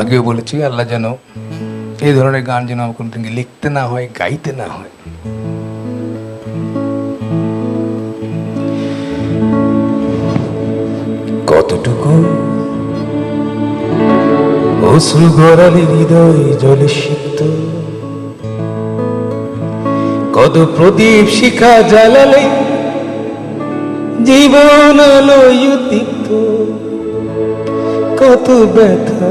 আগেও বলেছি, আল্লাহ যেন এই ধরনের গান যেন আমার কোনোদিন লিখতে না হয়, গাইতে না হয়। কতটুকু অশ্রু গড়ালি হৃদয় জলে সিক্ত, কত প্রদীপ শিখা জ্বালালে জীবন আলোয় কত ব্যথা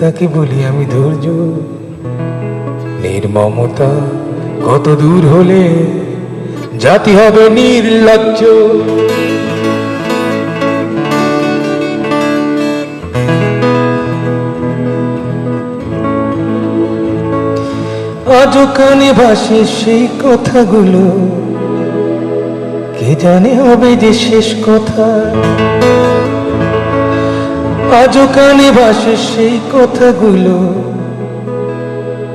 তাকে বলি আমি ধৈর্য। নির্মমতা কত দূর হলে জাতি হবে নির্লজ্জ। আজও কানে ভাসে সেই কথাগুলো। কে জানে হবে যে শেষ কথা। আজও কানে ভাসে সেই কথাগুলো।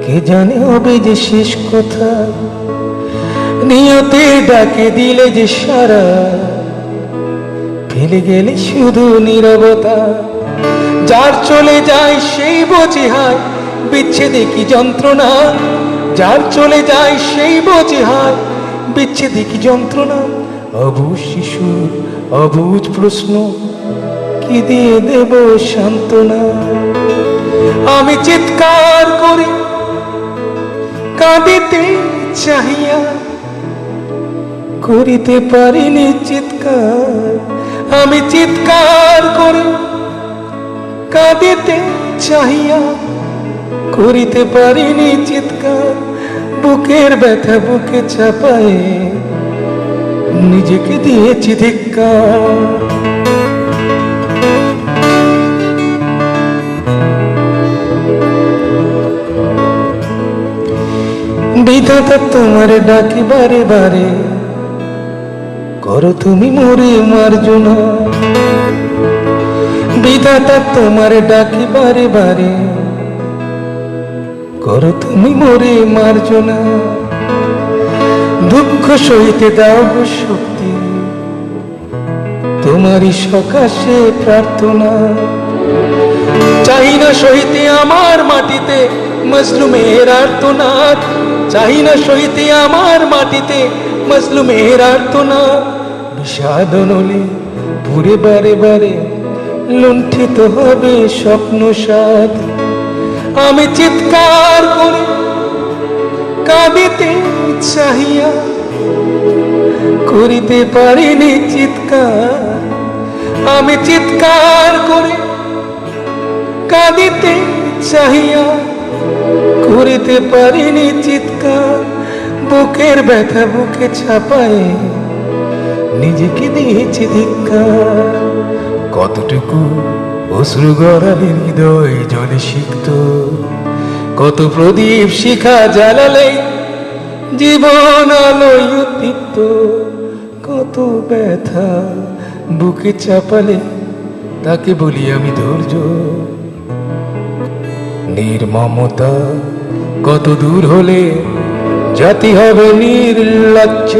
কে জানে হবে যে শেষ কথা? নিয়তে ডাকে দিলে যে সারা। ফেলে গেলে শুধু নীরবতা। যার চলে যায় সেই বোঝে হায় বিচ্ছেদে কি যন্ত্রণা? যার চলে যায় সেই বোঝে হায় বিচ্ছেদে কি যন্ত্রণা? অবুজ শিশুর অবুজ প্রশ্ন। কি দিয়ে দেব সান্ত্বনা? আমি চিৎকার করি, কাঁদিতে চাহিয়া, করিতে পারিনি চিৎকার। আমি চিৎকার করে, কাঁদিতে চাহিয়া, করিতে পারিনি চিৎকার। বুকের ব্যথা বুকে চাপায় নিজেকে দিয়েছি ধিক্কার। বিধাতা তোমার ডাকি বারে বারে। করো তুমি মরে মার্জনা বিধাতা তোমার ডাকি বারে বারে। করো তুমি মরে মার্জনা দুঃখ সইতে দাও শক্তি। তোমারই সকাশে প্রার্থনা। চাই না সইতে আমার মাটিতে মজলুমের আর্তনাদ। চাই না সইতে আমার মাটিতে মজলুমের আর্তনাদ বিষাদ নলে পুরে বারে বারে লুণ্ঠিত হবে স্বপ্ন সাদ আমি চিৎকার করি কাঁদিতে চাহিয়া করিতে পারিনি চিৎকার। আমি চিৎকার করে কাঁদিতে চাহিয়া করিতে পারিনি চিৎকার। বুকের ব্যথা বুকে ছাপায় নিজেকে দিয়েছি ধিক্কার কতটুকু অশ্রু গড়ালে হৃদয় জলে সিক্ত, কত প্রদীপ শিখা জ্বালালে জীবন আলোয় কত ব্যথা বুকে চাপালে তাকে বলি আমি ধৈর্য। নির্মমতা কত দূর হলে জাতি হবে নির্লজ্জ।